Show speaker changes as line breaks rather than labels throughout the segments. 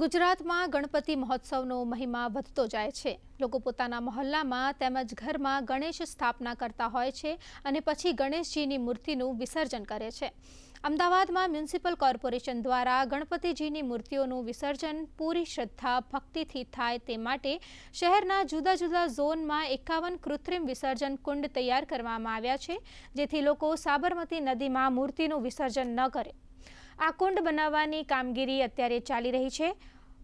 ગુજરાતમાં ગણપતિ મહોત્સવનો મહિમા વધતો જાય છે. લોકો પોતાના મહોલ્લામાં તેમજ ઘરમાં ગણેશ સ્થાપના કરતા હોય છે અને પછી ગણેશજીની મૂર્તિનું વિસર્જન કરે છે. અમદાવાદમાં મ્યુનિસિપલ કોર્પોરેશન દ્વારા ગણપતિજીની મૂર્તિઓનું વિસર્જન પૂરી શ્રદ્ધા, ભક્તિથી થાય તે માટે શહેરના જુદા જુદા ઝોનમાં એકાવન કૃત્રિમ વિસર્જન કુંડ તૈયાર કરવામાં આવ્યા છે, જેથી લોકો સાબરમતી નદીમાં મૂર્તિનું વિસર્જન ન કરે. આ કુંડ બનાવવાની કામગીરી અત્યારે ચાલી રહી છે.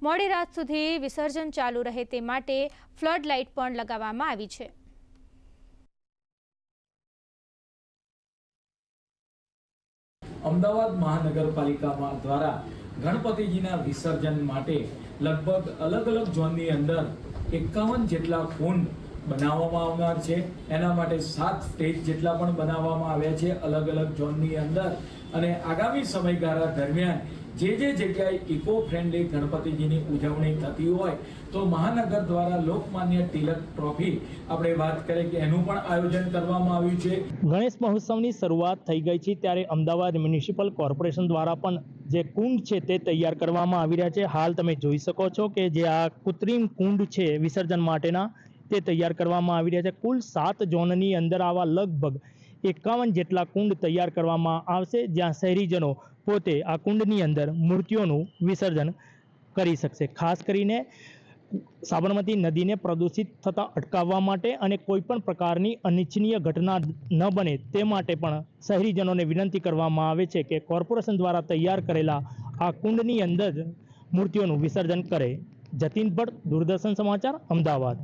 મોડી રાત સુધી વિસર્જન ચાલુ રહે તે માટે ફ્લડ લાઇટ પણ લગાવવામાં આવી છે.
અમદાવાદ મહાનગરપાલિકામાં દ્વારા ગણપતિજીના વિસર્જન માટે લગભગ અલગ અલગ ઝોનની અંદર એકાવન જેટલા કુંડ બનાવવામાં આવનાર છે. એના માટે સાત સ્ટેજ જેટલા પણ બનાવવામાં આવ્યા છે અલગ અલગ ઝોનની અંદર. અને આગામી સમયગાળા દરમિયાન જે જે જગ્યાએ ઇકો ફ્રેન્ડલી ગણપતિજીની ઉજવણી થતી હોય, તો મહાનગર દ્વારા લોકમાન્ય તિલક ટ્રોફી આપણે વાત કરીએ કે એનું પણ આયોજન કરવામાં આવ્યું છે.
ગણેશ મહોત્સવની શરૂઆત થઈ ગઈ છે ત્યારે અમદાવાદ મ્યુનિસિપલ કોર્પોરેશન દ્વારા પણ જે કુંડ છે તે તૈયાર કરવામાં આવી રહ્યા છે. હાલ તમે જોઈ શકો છો કે જે આ કૃત્રિમ કુંડ છે વિસર્જન માટેના તે તૈયાર કરવામાં આવી રહ્યા છે. કુલ સાત ઝોનની અંદર આવા લગભગ એકાવન જેટલા કુંડ તૈયાર કરવામાં આવશે. જ્યાં શહેરીજનો પોતે આ કુંડની અંદર મૂર્તિઓનું વિસર્જન કરી શકશે. ખાસ કરીને સાબરમતી નદીને પ્રદૂષિત થતાં અટકાવવા માટે અને કોઈપણ પ્રકારની અનિચ્છનીય ઘટના ન બને તે માટે પણ શહેરીજનોને વિનંતી કરવામાં આવે છે કે કોર્પોરેશન દ્વારા તૈયાર કરેલા આ કુંડની અંદર જ મૂર્તિઓનું વિસર્જન કરે. જતીન ભટ્ટ, દૂરદર્શન સમાચાર, અમદાવાદ.